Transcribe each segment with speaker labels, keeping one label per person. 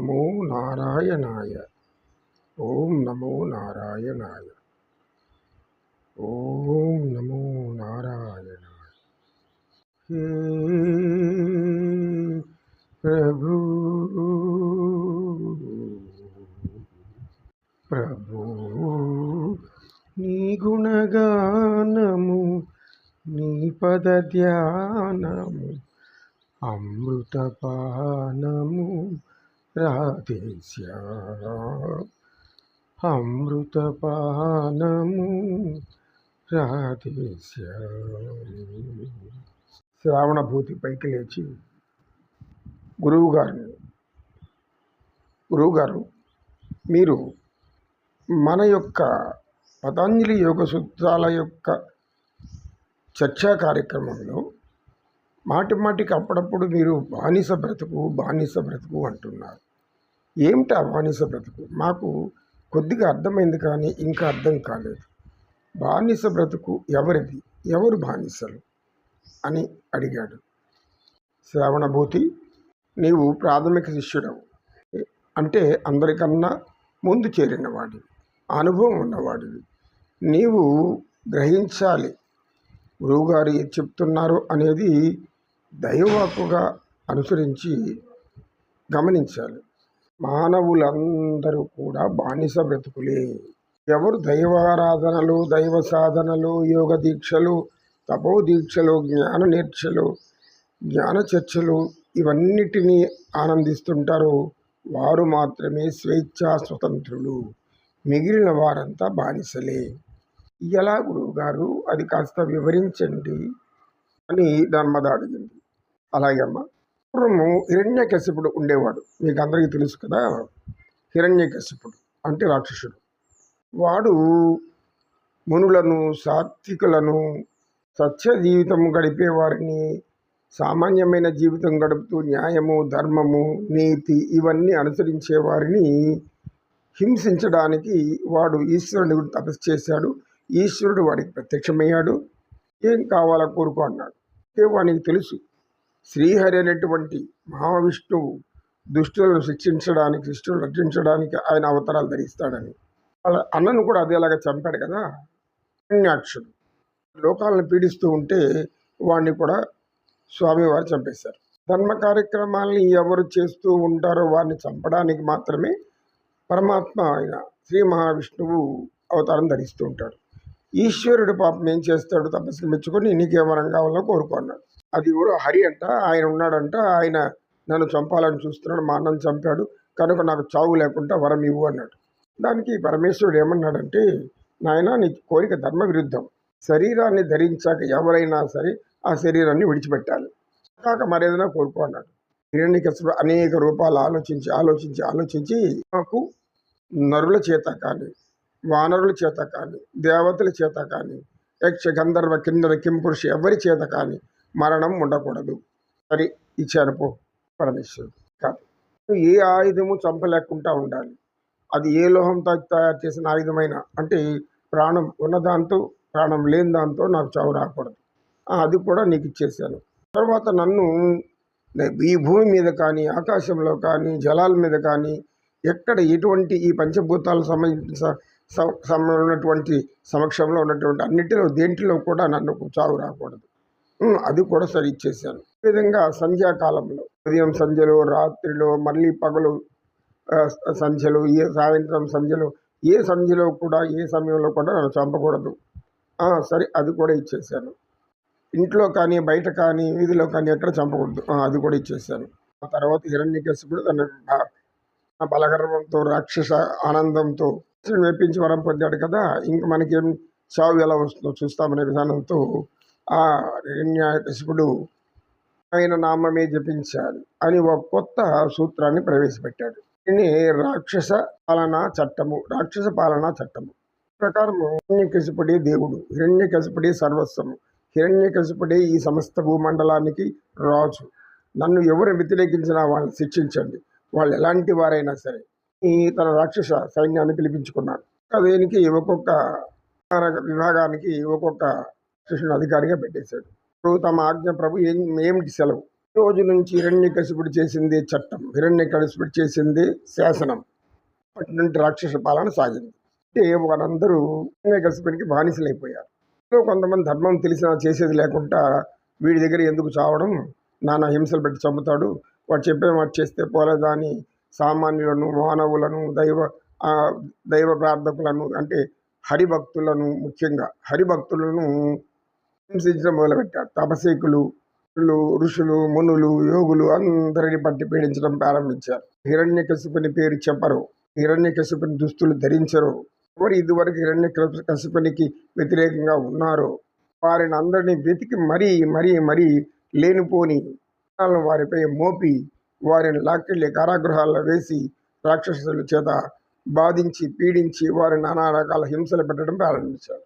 Speaker 1: నమో నారాయణాయ. ఓం నమో నారాయణాయ. ఓం నమో నారాయణాయ. హే ప్రభు. ప్రభు నీ గుణగానము నీ పద ధ్యానము అమృతపానము రాధేశ్య అమృతపానము రాధేశ్య శ్రావణభూతి పైకి లేచి గురువుగారు గురువుగారు మీరు మన యొక్క పతంజలి యోగ సూత్రాల యొక్క చర్చా కార్యక్రమంలో మాటి మాటికి అప్పుడప్పుడు మీరు బానిస బ్రతుకు బానిస బ్రతుకు అంటున్నారు. ఏమిటి ఆ బానిస బ్రతుకు? మాకు కొద్దిగా అర్థమైంది కానీ ఇంకా అర్థం కాలేదు. బానిస బ్రతుకు ఎవరిది? ఎవరు బానిసలు? అని అడిగాడు. శ్రావణభూతి నీవు ప్రాథమిక శిష్యుడవు. అంటే అందరికన్నా ముందు చేరినవాడివి. అనుభవం ఉన్నవాడివి. నీవు గ్రహించాలి. గురువుగారు చెప్తున్నారు అనేది దైవవాక్కుగా అనుసరించి గమనించాలి. మానవులందరూ కూడా బానిస బ్రతుకులే. ఎవరు దైవారాధనలు దైవ సాధనలు యోగ దీక్షలు తపో దీక్షలు జ్ఞాన నేర్చలు జ్ఞాన చర్చలు ఇవన్నిటినీ ఆనందిస్తుంటారో వారు మాత్రమే స్వేచ్ఛా స్వతంత్రులు. మిగిలిన వారంతా బానిసలే. ఎలా గురువుగారు అది కాస్త వివరించండి అని ధర్మదాడిగింది అలాగే అమ్మ. పూర్వము హిరణ్యకశిపుడు ఉండేవాడు. మీకు అందరికీ తెలుసు కదా హిరణ్యకశిపుడు అంటే రాక్షసుడు. వాడు మునులను సాత్వికులను సత్య జీవితం గడిపేవారిని సామాన్యమైన జీవితం గడుపుతూ న్యాయము ధర్మము నీతి ఇవన్నీ అనుసరించే వారిని హింసించడానికి వాడు ఈశ్వరుని గురించి తపస్సు చేశాడు. ఈశ్వరుడు వాడికి ప్రత్యక్షమయ్యాడు. ఏం కావాలో కోరుకో అన్నాడు. అంటే వానికి తెలుసు. శ్రీహరి అనేటువంటి మహావిష్ణువు దుష్టులను శిక్షించడానికి శిష్టులను రక్షించడానికి ఆయన అవతారాలు ధరిస్తాడని. వాళ్ళ అన్నను కూడా అదేలాగా చంపాడు కదా అన్యాక్షుడు లోకాలను పీడిస్తూ ఉంటే వాడిని కూడా స్వామివారు చంపేశారు. ధర్మ కార్యక్రమాలని ఎవరు చేస్తూ ఉంటారో వారిని చంపడానికి మాత్రమే పరమాత్మ ఆయన శ్రీ మహావిష్ణువు అవతారం ధరిస్తూ ఉంటాడు. ఈశ్వరుడు పాపం ఏం చేస్తాడు తపస్సు మెచ్చుకొని నీకేమనం కావాలో కోరుకున్నాడు అది ఎవరు హరి అంట ఆయన ఉన్నాడంట ఆయన నన్ను చంపాలని చూస్తున్నాడు మా అన్నను చంపాడు కనుక నాకు చావు లేకుండా వరం ఇవ్వు అన్నాడు. దానికి పరమేశ్వరుడు ఏమన్నాడంటే నాయన నీ కోరిక ధర్మ విరుద్ధం శరీరాన్ని ధరించాక ఎవరైనా సరే ఆ శరీరాన్ని విడిచిపెట్టాలి. కాక మరేదైనా కోరుకో అన్నాడు. హిరణ్యకశిపుడు అనేక రూపాలు ఆలోచించి ఆలోచించి ఆలోచించి నాకు నరుల చేత కానీ వానరుల చేత కానీ దేవతల చేత కానీ యక్ష గంధర్వ కిన్నర కింపురుషి ఎవరి చేత కానీ మరణం ఉండకూడదు. సరే ఇచ్చాను పో పరమేశ్వరుడు కాదు ఏ ఆయుధము చంపలేకుండా ఉండాలి. అది ఏ లోహంతో తయారు చేసిన ఆయుధమైనా అంటే ప్రాణం ఉన్నదాంతో ప్రాణం లేని దాంతో నాకు చావు రాకూడదు. అది కూడా నీకు ఇచ్చేసాను. తర్వాత నన్ను ఈ భూమి మీద కానీ ఆకాశంలో కానీ జలాల మీద కానీ ఎక్కడ ఎటువంటి ఈ పంచభూతాలు సంబంధించిన ఉన్నటువంటి సమక్షంలో ఉన్నటువంటి అన్నిటిలో దేంట్లో కూడా నన్ను చావు రాకూడదు. అది కూడా సరి ఇచ్చేసాను ఈ విధంగా సంధ్యాకాలంలో ఉదయం సంధ్యలో రాత్రిలో మళ్ళీ పగలు సంధ్యలు ఏ సాయంత్రం సంధ్యలో ఏ సంధ్యలో కూడా ఏ సమయంలో కూడా నన్ను చంపకూడదు. సరే అది కూడా ఇచ్చేసాను ఇంట్లో కానీ బయట కానీ వీధిలో కానీ ఎక్కడ చంపకూడదు. అది కూడా ఇచ్చేసాను ఆ తర్వాత హిరణ్యకశిపుడు తన బలగర్వంతో రాక్షస ఆనందంతో వేపించి వరం పొందాడు కదా ఇంక మనకేం చావు ఎలా వస్తుందో చూస్తామనే విధానంతో ఆ హిరణ్యాకశిపుడు ఆయన నామమే జపించాలి అని ఒక కొత్త సూత్రాన్ని ప్రవేశపెట్టాడు. దీన్ని రాక్షస పాలనా చట్టము రాక్షస పాలనా చట్టము. ప్రకారము హిరణ్యకశిపుడే దేవుడు హిరణ్యకశిపుడే సర్వస్వము హిరణ్యకశిపుడే ఈ సమస్త భూమండలానికి రాజు. నన్ను ఎవరు వ్యతిరేకించినా వాళ్ళని శిక్షించండి. వాళ్ళు ఎలాంటి వారైనా సరే ఈ తన రాక్షస సైన్యాన్ని పిలిపించుకున్నాడు. దేనికి ఒక్కొక్క విభాగానికి ఒక్కొక్క కృష్ణుడు అధికారిగా పెట్టేశాడు. ప్రభు తమ ఆజ్ఞ ప్రభు ఏం ఏమిటి సెలవు? రోజు నుంచి హిరణ్యకశిపుడు చేసింది చట్టం హిరణ్యకశిపుడు చేసింది శాసనం. అప్పటి నుండి రాక్షస పాలన సాగింది. అంటే వారందరూ హిరణ్యకశిపునికి బానిసలైపోయారు. కొంతమంది ధర్మం తెలిసినా చేసేది లేకుండా వీడి దగ్గర ఎందుకు చావడం? నానా హింసలు పెట్టి చంపుతాడు. వాడు చెప్పే వాడు చేస్తే పోలేదా అని సామాన్యులను మానవులను దైవ దైవ ప్రార్థకులను అంటే హరిభక్తులను ముఖ్యంగా. హరిభక్తులను హింసించడం మొదలుపెట్టారు. తపసేకులు ఋషులు, మునులు యోగులు అందరిని పట్టి పీడించడం ప్రారంభించారు. హిరణ్య హిరణ్యకశిపుని పేరు చెప్పరు. హిరణ్యకశిపుని దుస్తులు ధరించరు. ఎవరు ఇదివరకు హిరణ్య కశిపునికి వ్యతిరేకంగా ఉన్నారు వారిని అందరినీ వెతికి మరీ మరీ మరీ లేనిపోని వారిపై మోపి వారిని లాక్కెళ్ళి కారాగృహాల్లో వేసి రాక్షసుల చేత బాధించి పీడించి వారిని నానా రకాల హింసలు పెట్టడం ప్రారంభించారు.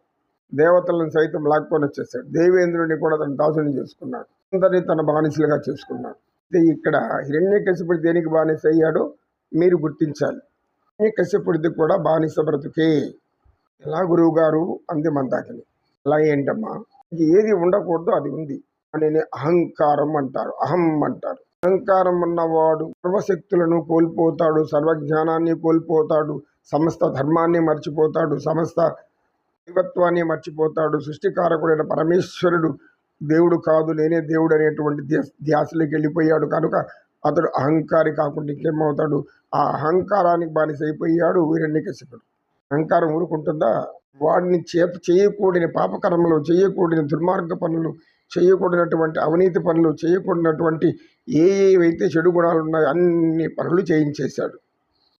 Speaker 1: దేవతలను సైతం లాక్కొని వచ్చేసాడు. దేవేంద్రుడిని కూడా తన దాసుని చేసుకున్నాడు. అందరినీ తన బానిసలుగా చేసుకున్నాడు. అయితే ఇక్కడ హిరణ్యకశిపుడు దేనికి బానిస అయ్యాడో మీరు గుర్తించాలి. హిరణ్యకశిపుడిది కూడా బానిస బ్రతుకే. ఎలా గురువు గారు అంది మందాకిని. అలా ఏంటమ్మా? ఏది ఉండకూడదో అది ఉంది. అని అహంకారం అంటారు. అహం అంటారు. అహంకారం ఉన్నవాడు సర్వశక్తులను కోల్పోతాడు సర్వజ్ఞానాన్ని కోల్పోతాడు సమస్త ధర్మాన్ని మర్చిపోతాడు సమస్త దైవత్వాన్ని మర్చిపోతాడు. సృష్టికారకుడైన పరమేశ్వరుడు దేవుడు కాదు నేనే దేవుడు అనేటువంటి ధ్యాసలోకి వెళ్ళిపోయాడు. కనుక అతడు అహంకారి కాకుండా ఇంకేమవుతాడు? ఆ అహంకారానికి బానిస అయిపోయాడు వీరణ్యకశిపుడు అహంకారం ఊరుకుంటుందా? వాడిని చేత చేయకూడని పాపకర్మలు చేయకూడని దుర్మార్గ పనులు చేయకూడనటువంటి అవినీతి పనులు చేయకూడనటువంటి ఏ ఏవైతే చెడు గుణాలు ఉన్నాయో అన్ని పనులు చేయించేశాడు.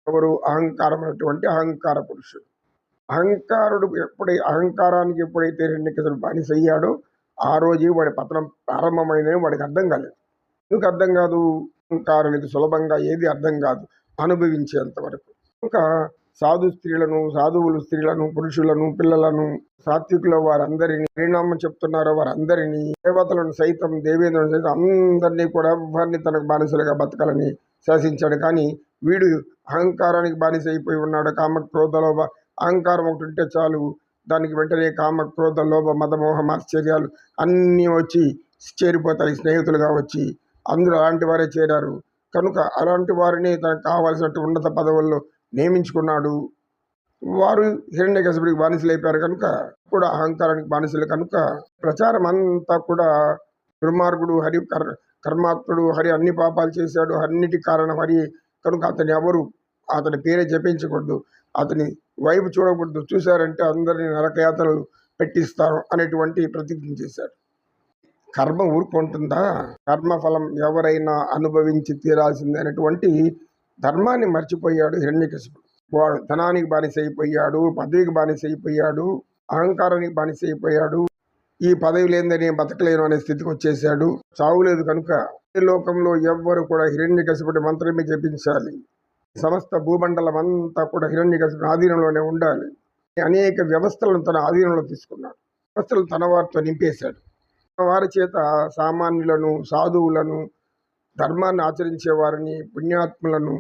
Speaker 1: ఎవరు? అహంకారం అనేటువంటి అహంకార పురుషుడు. అహంకారుడు ఎప్పుడై అహంకారానికి ఎప్పుడైతే రెండుకసలు బానిస అయ్యాడో ఆ రోజే వాడి పతనం ప్రారంభమైందని వాడికి అర్థం కాలేదు. ఎందుకు అర్థం కాదు? అహంకారానికి సులభంగా ఏది అర్థం కాదు? అనుభవించేంత వరకు. ఇంకా సాధు స్త్రీలను సాధువులు స్త్రీలను పురుషులను పిల్లలను సాత్వికుల వారందరినీ పరిణామం చెప్తున్నారో వారందరినీ దేవతలను సైతం దేవేంద్రులను సైతం అందరినీ కూడా వారిని తనకు బానిసలుగా బతకాలని శాసించాడు. కానీ వీడు అహంకారానికి బానిస అయిపోయి ఉన్నాడు. కామ క్రోధ అహంకారం ఒకటి ఉంటే చాలు. దానికి వెంటనే కామ క్రోధ లోభ మదమోహ ఆశ్చర్యాలు అన్నీ వచ్చి చేరిపోతాయి. స్నేహితులుగా వచ్చి అందరూ అలాంటి వారే చేరారు. కనుక అలాంటి వారిని తనకు కావాల్సినట్టు ఉన్నత పదవుల్లో నియమించుకున్నాడు. వారు హిరణ్యకశపుడికి బానిసలు అయిపోయారు కనుక కూడా అహంకారానికి బానిసలు కనుక ప్రచారం అంతా కూడా దుర్మార్గుడు హరి కర్ కర్మాత్ముడు హరి అన్ని పాపాలు చేశాడు. అన్నిటి కారణం హరి. కనుక అతని ఎవరు? అతని పేరే జపించకూడదు. అతని వైపు చూడకూడదు. చూశారంటే అందరిని నరకయాతనలు పెట్టిస్తారు అనేటువంటి ప్రతిజ్ఞ చేశాడు. కర్మ ఊరుకుంటుందా? కర్మఫలం ఎవరైనా అనుభవించి తీరాల్సిందే అనేటువంటి ధర్మాన్ని మర్చిపోయాడు హిరణ్యకశిపుడు. వాడు ధనానికి బానిస అయిపోయాడు పదవికి బానిస అయిపోయాడు అహంకారానికి బానిస అయిపోయాడు ఈ పదవి లేదని బతకలేను అనే స్థితికి వచ్చేసాడు చావులేదు కనుక ఈ లోకంలో ఎవ్వరు కూడా హిరణ్యకశిపుడి మంత్రమే జపించాలి. సమస్త భూమండలం అంతా కూడా హిరణ్యకశిపుడి ఆధీనంలోనే ఉండాలి. అనేక వ్యవస్థలను తన ఆధీనంలో తీసుకున్నాడు. వ్యవస్థలు తన వారితో నింపేశాడు. వారి చేత సామాన్యులను సాధువులను ధర్మాన్ని ఆచరించే వారిని పుణ్యాత్ములను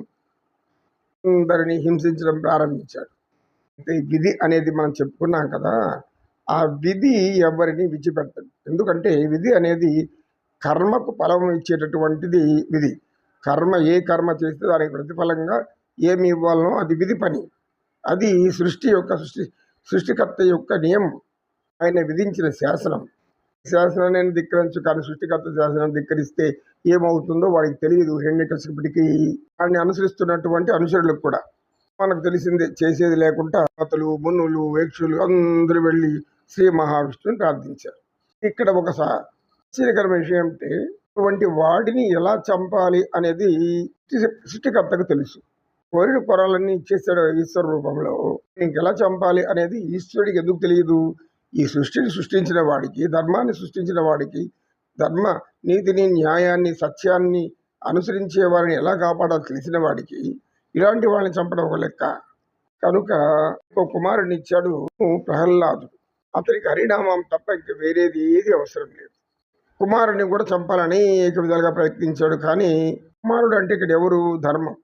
Speaker 1: అందరినీ హింసించడం ప్రారంభించాడు. అంటే ఈ విధి అనేది మనం చెప్పుకున్నాం కదా ఆ విధి ఎవరిని విడిచిపెట్టదు. ఎందుకంటే విధి అనేది కర్మకు ఫలం ఇచ్చేటటువంటిది విధి. కర్మ ఏ కర్మ చేస్తే దానికి ప్రతిఫలంగా ఏమి ఇవ్వాలనో అది విధి పని. అది సృష్టి యొక్క సృష్టి సృష్టికర్త యొక్క నియమం. ఆయన విధించిన శాసనం. శాసనాన్ని ధిక్కరించు కానీ సృష్టికర్త శాసనాన్ని ధిక్కరిస్తే ఏమవుతుందో వాడికి తెలియదు. హిరణ్యకశిపుడికి వాడిని అనుసరిస్తున్నటువంటి అనుచరులకు కూడా. మనకు తెలిసిందే చేసేది లేకుండా అతలు మునులు వేక్షులు అందరూ వెళ్ళి శ్రీ మహావిష్ణుని ప్రార్థించారు. ఇక్కడ ఒక ఆశ్చర్యకరమైన విషయం అంటే అటువంటి వాడిని ఎలా చంపాలి అనేది సృష్టికర్తకు తెలుసు. కోరిన కొరాలన్నీ ఇచ్చేసాడు ఈశ్వర రూపంలో. ఇంక ఎలా చంపాలి అనేది ఈశ్వరుడికి ఎందుకు తెలియదు? ఈ సృష్టిని సృష్టించిన వాడికి ధర్మాన్ని సృష్టించిన వాడికి ధర్మ నీతిని న్యాయాన్ని సత్యాన్ని అనుసరించే వారిని ఎలా కాపాడాలో తెలిసిన వాడికి ఇలాంటి వాళ్ళని చంపడం ఒక లెక్క. కనుక ఒక కుమారుడిని ఇచ్చాడు ప్రహ్లాదుడు. అతనికి హరినామం తప్ప ఇంక వేరేది ఏది అవసరం లేదు. కుమారుడిని కూడా చంపాలని ఏక విధాలుగా ప్రయత్నించాడు. కానీ కుమారుడు అంటే ఇక్కడ ఎవరు? ధర్మం.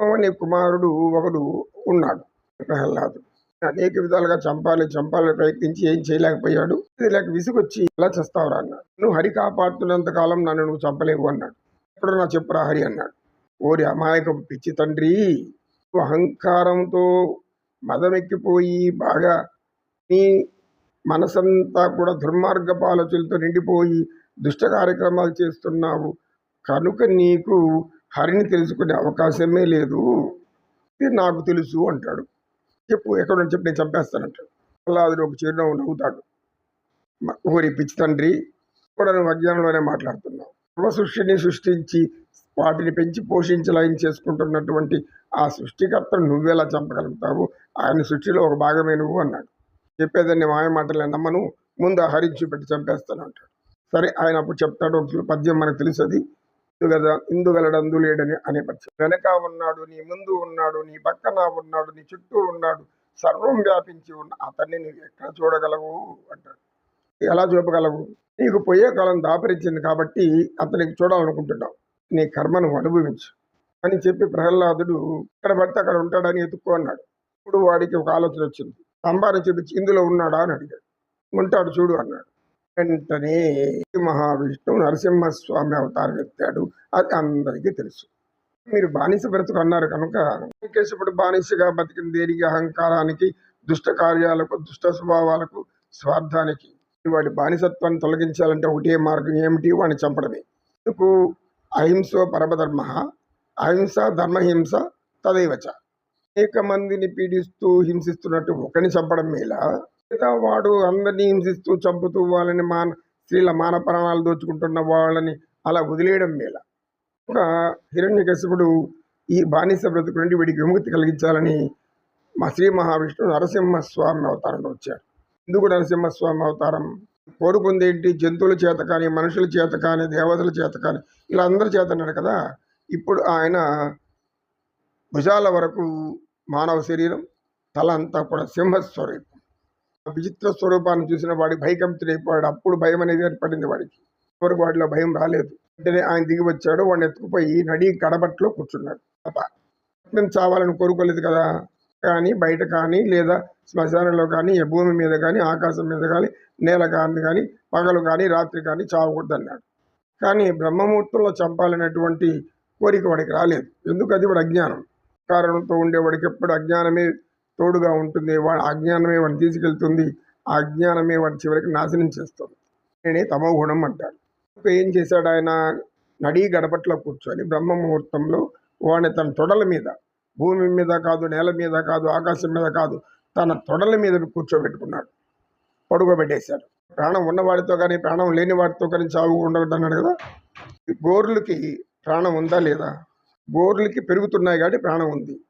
Speaker 1: అనే కుమారుడు ఒకడు ఉన్నాడు ప్రహ్లాదుడు అనేక విధాలుగా చంపాలి చంపాలని ప్రయత్నించి ఏం చేయలేకపోయాడు. ఇది లేక విసుగొచ్చి ఎలా చేస్తావురా అన్నాడు. నువ్వు హరి కాపాడుతున్నంత కాలం నన్ను నువ్వు చంపలేవు అన్నాడు. ఇప్పుడు నా చెప్పురా హరి అన్నాడు. ఓరి అమాయకం పిచ్చి తండ్రి నువ్వు అహంకారంతో మదమెక్కిపోయి బాగా నీ మనసంతా కూడా దుర్మార్గపు ఆలోచనలతో నిండిపోయి దుష్ట కార్యక్రమాలు చేస్తున్నావు. కనుక నీకు హరిని తెలుసుకునే అవకాశమే లేదు. నాకు తెలుసు అంటాడు. చెప్పు ఎక్కడ చెప్పి నేను చంపేస్తానంటాడు. ప్రహ్లాదుడు ఒక చిరునవ్వు నవ్వుతాడు. ఊరి పిచ్చి తండ్రి కూడా నువ్వు అజ్ఞానంలోనే మాట్లాడుతున్నావు. సర్వ సృష్టిని సృష్టించి వాటిని పెంచి పోషించి లయం చేసుకుంటున్నటువంటి ఆ సృష్టికర్తను నువ్వెలా చంపగలుగుతావు? ఆయన సృష్టిలో ఒక భాగమే నువ్వు అన్నాడు. చెప్పేదాన్ని మాయ మాటలే నమ్మను. ముందు హరించి పెట్టి చంపేస్తాను అంటాడు. సరే ఆయన అప్పుడు చెప్తాడు ఒక పద్యం మనకు తెలుసు అది ఇందుగలడందు లేడని అనే పద్యం. వెనక ఉన్నాడు నీ ముందు ఉన్నాడు నీ పక్కన ఉన్నాడు నీ చుట్టూ ఉన్నాడు సర్వం వ్యాపించి ఉన్న అతన్ని నువ్వు ఎక్కడ చూడగలవు? అంటాడు. ఎలా చూపగలవు? నీకు పోయే కాలం దాపరించింది కాబట్టి అతనికి చూడాలనుకుంటున్నావు. నీ కర్మను అనుభవించు. అని చెప్పి ప్రహ్లాదుడు ఎక్కడ పడితే అక్కడ ఉంటాడని ఎత్తుక్కో అన్నాడు. ఇప్పుడు వాడికి ఒక ఆలోచన వచ్చింది. సంబారం చూపించి ఇందులో ఉన్నాడా? అని అడిగాడు. ఉంటాడు చూడు అన్నాడు. వెంటనే మహావిష్ణువు నరసింహస్వామి అవతారం ఎత్తాడు. అది అందరికీ తెలుసు. మీరు బానిస బ్రతుకు అన్నారు కనుక కేశపుడు బానిసగా బతికిన దేనికి? అహంకారానికి దుష్ట కార్యాలకు దుష్ట స్వభావాలకు స్వార్థానికి. వాడి బానిసత్వాన్ని తొలగించాలంటే ఒకటే మార్గం ఏమిటి? వాడిని చంపడమే. ఎందుకు? అహింసో పరమధర్మ అహింస ధర్మహింస తదైవచ. అనేక మందిని పీడిస్తూ హింసిస్తున్నట్టు ఒకరిని చంపడం మేలా? వాడు అందరినీ హింసిస్తూ చంపుతూ వాళ్ళని మాన స్త్రీల మాన ప్రాణాలు దోచుకుంటున్న వాళ్ళని అలా వదిలేయడం మేలా. ఒక హిరణ్యకశిపుడు ఈ బానిస బ్రతుకు నుండి వీడికి విముక్తి కలిగించాలని మా శ్రీ మహావిష్ణువు నరసింహస్వామి అవతారంలో వచ్చాడు. ఎందుకు నరసింహస్వామి అవతారం కోరుకుంది ఏంటి? జంతువుల చేత కానీ మనుషుల చేత కానీ దేవతల చేత కానీ ఇలా అందరి చేత అన్నాడు కదా? ఇప్పుడు ఆయన భుజాల వరకు మానవ శరీరం తల అంతా కూడా సింహస్వరూపం. విచిత్ర స్వరూపాన్ని చూసిన వాడి భయకంపితుడైపోయాడు అప్పుడు భయం అనేది ఏర్పడింది వాడికి. వరకు వాడిలో భయం రాలేదు. వెంటనే ఆయన దిగి వచ్చాడు. వాడిని ఎత్తుకుపోయి నడి గడబట్లో కూర్చున్నాడు. నేను చావాలని కోరుకోలేదు కదా? కానీ బయట కానీ లేదా శ్మశానంలో కానీ భూమి మీద కానీ ఆకాశం మీద కానీ నేల కానీ కానీ పగలు కానీ రాత్రి కానీ చావకూడదన్నాడు. కానీ బ్రహ్మముహూర్తంలో చంపాలనేటువంటి కోరిక వాడికి రాలేదు. ఎందుకు? అది వాడు అజ్ఞానం. కారణంతో ఉండేవాడికి ఎప్పుడు అజ్ఞానమే తోడుగా ఉంటుంది వాడి అజ్ఞానమే వాడిని తీసుకెళ్తుంది ఆ అజ్ఞానమే వాడి చివరికి నాశనం చేస్తుంది. నేనే తమో గుణం అంటారు ఏం చేశాడు ఆయన? నడీ గడపట్లో కూర్చొని బ్రహ్మ ముహూర్తంలో వాడిని తన తొడల మీద భూమి మీద కాదు నేల మీద కాదు ఆకాశం మీద కాదు తన తొడల మీద కూర్చోబెట్టుకున్నాడు. పడుకోబెట్టేశాడు. ప్రాణం ఉన్నవాడితో కానీ ప్రాణం లేని వాడితో కానీ చావు ఉండదు కదా? గోర్లకి ప్రాణం ఉందా లేదా? గోర్లకి పెరుగుతున్నాయి కాబట్టి ప్రాణం ఉంది.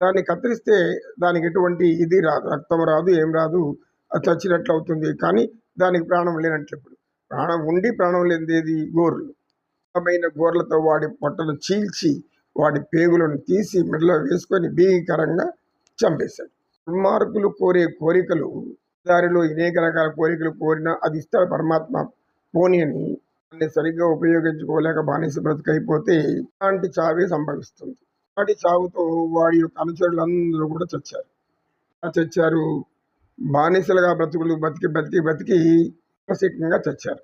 Speaker 1: దాన్ని కత్తిరిస్తే దానికి ఎటువంటి ఇది రాదు రక్తం రాదు ఏం రాదు అది చచ్చినట్లు అవుతుంది. కానీ దానికి ప్రాణం లేనట్లు ఇప్పుడు ప్రాణం ఉండి ప్రాణం లేనిది ఏది గోర్లు గోర్లతో వాడి పొట్టను చీల్చి వాడి పేగులను తీసి మెడలో వేసుకొని భీకరంగా చంపేశాడు. దుర్మార్గులు కోరే కోరికలు దారిలో అనేక రకాల కోరికలు కోరినా అది ఇస్తాడు పరమాత్మ పోని అని దాన్ని సరిగ్గా ఉపయోగించుకోలేక బానిస బ్రతుకైపోతే అలాంటి చావే సంభవిస్తుంది. వాడి చావుతో వాడి యొక్క అనుచరులందరూ కూడా చచ్చారు. ఆ చచ్చారు. బానిసలుగా బ్రతుకులు బతికి బతికి బతికి మానసికంగా చచ్చారు.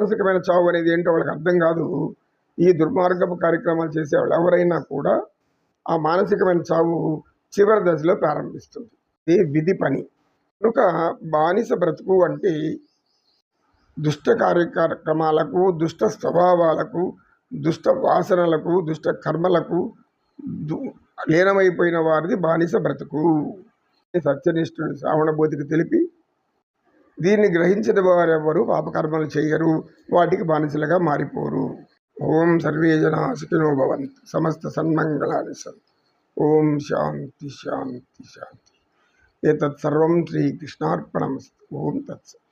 Speaker 1: మానసికమైన చావు అనేది ఏంటో వాళ్ళకి అర్థం కాదు. ఈ దుర్మార్గపు కార్యక్రమాలు చేసేవాళ్ళు ఎవరైనా కూడా ఆ మానసికమైన చావు చివరి దశలో ప్రారంభిస్తుంది. ఇది విధి పని. కనుక బానిస బ్రతుకు వంటి దుష్ట కార్యక్రమాలకు దుష్ట స్వభావాలకు దుష్ట వాసనలకు దుష్ట కర్మలకు లీనమైపోయిన వారిది బానిస బ్రతుకు. అని సత్యనిష్ఠుడు శ్రావణబోధికి తెలిపి దీన్ని గ్రహించిన వారెవరు పాపకర్మలు చేయరు. వాటికి బానిసలుగా మారిపోరు. ఓం సర్వే జనా సుఖినో భవంతు. సమస్త సన్మంగళాన్ని సంతు ఓం శాంతి శాంతి శాంతి. ఏతత్సర్వం శ్రీకృష్ణార్పణమస్తు. ఓం తత్సత్